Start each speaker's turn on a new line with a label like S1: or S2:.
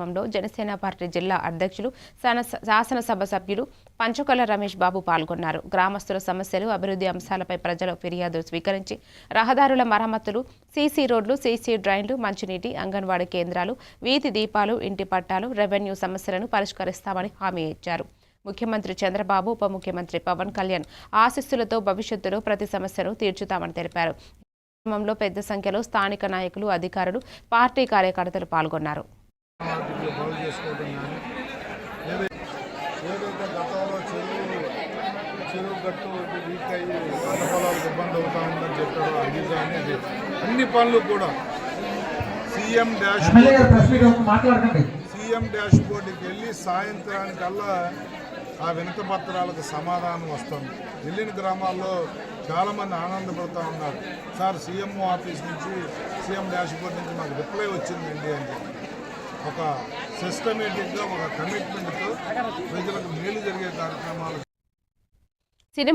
S1: కార్యక్రమంలో జనసేన పార్టీ జిల్లా అధ్యక్షులు శాన- శాసనసభ సభ్యులు పంచకొల రమేష్ బాబు పాల్గొన్నారు. గ్రామస్తుల సమస్యలు అభివృద్ధి అంశాలపై ప్రజల ఫిర్యాదు స్వీకరించి రహదారుల మరమ్మతులు సీసీ రోడ్లు సీసీ డ్రైన్లు మంచినీటి అంగన్వాడీ కేంద్రాలు వీధి దీపాలు ఇంటి పట్టాలు రెవెన్యూ సమస్యలను పరిష్కరిస్తామని హామీ ఇచ్చారు. ముఖ్యమంత్రి చంద్రబాబు ఉప ముఖ్యమంత్రి పవన్ కళ్యాణ్ ఆశీస్సులతో భవిష్యత్తులో ప్రతి సమస్యను తీర్చుతామని తెలిపారు. కార్యక్రమంలో పెద్ద సంఖ్యలో స్థానిక నాయకులు అధికారులు పార్టీ కార్యకర్తలు పాల్గొన్నారు.
S2: మార్కెట్లు బాగు చేసుకోవడం కానీ ఏదైతే గతంలో చెరువు చెరువు గట్టు వీక్ అయ్యి పంట పొలాలకు ఇబ్బంది అవుతా ఉందని చెప్పారు అది కానీ అన్ని పనులు కూడా సీఎం డాష్ సీఎం డాష్ బోర్డుకి వెళ్ళి సాయంత్రానికల్లా ఆ వినత పత్రాలకు సమాధానం వస్తుంది. వెళ్ళిన గ్రామాల్లో చాలామంది ఆనందపడుతూ ఉన్నారు. సార్ సీఎంఓ ఆఫీస్ నుంచి సీఎం డాష్ బోర్డు నుంచి మాకు రిప్లై వచ్చిందండి అని చెప్పి. ఒక సిస్టమేటిక్గా ఒక కమిట్మెంట్తో ప్రజలకు మేలు జరిగే కార్యక్రమాలు
S1: సినిమా